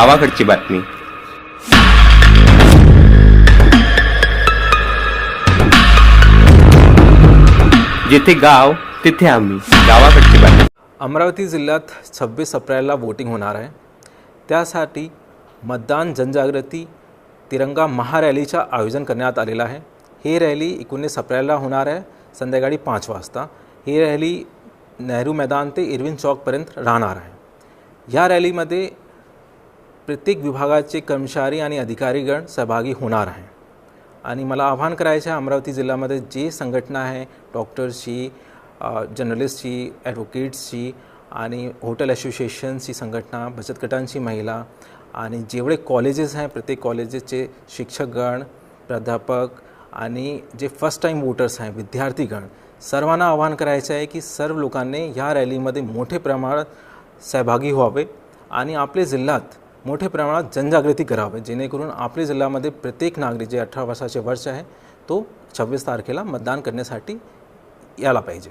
गावाकडची बातमी. जिथे गाव तिथे आम्ही. गावाकडची बातमी. अमरावती जिल्ह्यात छव्वीस एप्रिलला वोटिंग होणार आहे. त्यासाठी मतदान जनजागृती तिरंगा महारॅलीचं आयोजन करण्यात आलेलं आहे. ही रॅली एकोणीस एप्रिलला होणार आहे संध्याकाळी पाच वाजता. ही रॅली नेहरू मैदान ते इरविन चौकपर्यंत राहणार आहे. या रॅलीमध्ये प्रत्येक विभागाचे कर्मचारी आणि अधिकारीगण सहभागी होणार आहे. आणि मला आव्हान करायचं आहे अमरावती जिल्ह्यामध्ये जे संघटना आहे डॉक्टर्सची जर्नलिस्टची ॲडव्होकेट्सची आणि हॉटेल असोसिएशनची संघटना बचत गटांची महिला आणि जेवढे कॉलेजेस आहे प्रत्येक कॉलेजेसचे शिक्षकगण प्राध्यापक आणि जे फर्स्ट टाईम वोटर्स आहे विद्यार्थीगण सर्वांना आवाहन करायचं आहे की सर्व लोकांनी ह्या रॅलीमध्ये मोठे प्रमाणात सहभागी व्हावे आणि आपल्या जिल्ह्यात मोठ्या प्रमाणात जनजागृती करावी जेणेकरून आपल्या जिल्ह्यामध्ये प्रत्येक नागरिक जे अठरा वर्षाचे वर्ष आहे तो छव्वीस तारखेला मतदान करण्यासाठी यायला पाहिजे.